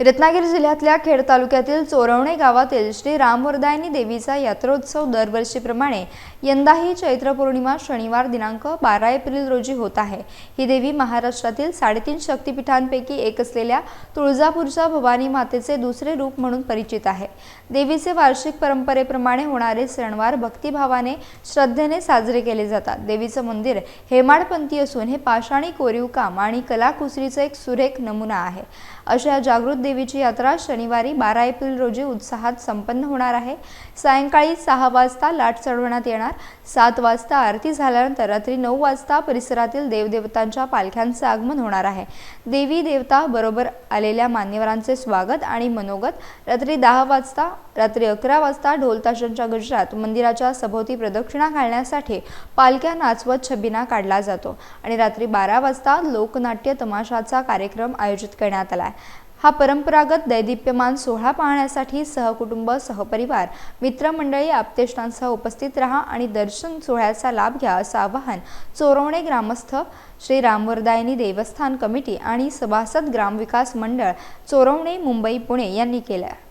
रत्नागिरी जिल्ह्यातल्या खेड तालुक्यातील चोरवणे गावातील श्री रामवरदायनी देवीचा यात्रोत्सव दरवर्षीप्रमाणे यंदाही चैत्र पौर्णिमा शनिवार दिनांक बारा एप्रिल रोजी होत आहे. ही देवी महाराष्ट्रातील साडेतीन शक्तिपीठांपैकी एक असलेल्या तुळजापूरच्या भवानी मातेचे दुसरे रूप म्हणून परिचित आहे. देवीचे वार्षिक परंपरेप्रमाणे होणारे सणवार भक्तिभावाने श्रद्धेने साजरे केले जातात. देवीचं मंदिर हेमाडपंथी असून हे पाषाणी कोरीव काम आणि कलाकुसरीचं एक सुरेख नमुना आहे. अशा जागृत देवीची यात्रा शनिवारी बारा एप्रिल रोजी उत्साहात संपन्न होणार आहे. सायंकाळी सहा वाजता लाट चढवण्यात येणार. सात वाजता आरती झाल्यानंतर रात्री नऊ वाजता परिसरातील देवदेवतांच्या पालख्यांचं आगमन होणार आहे. देवी देवता बरोबर आलेल्या मान्यवरांचे स्वागत आणि मनोगत. रात्री दहा वाजता रात्री अकरा वाजता ढोलताशांच्या गजरात मंदिराच्या सभोवती प्रदक्षिणा घालण्यासाठी पालख्या नाचवत छबिना काढला जातो आणि रात्री बारा वाजता लोकनाट्य तमाशाचा कार्यक्रम आयोजित करण्यात आला आहे. हा परंपरागत दैदिप्यमान सोहळा पाहण्यासाठी सहकुटुंब सहपरिवार मित्रमंडळी आपतेष्टांसह उपस्थित राहा आणि दर्शन सोहळ्याचा लाभ घ्या असं आवाहन चोरवणे ग्रामस्थ श्री रामवरदायनी देवस्थान कमिटी आणि सभासद ग्रामविकास मंडळ चोरवणे मुंबई पुणे यांनी केलं आहे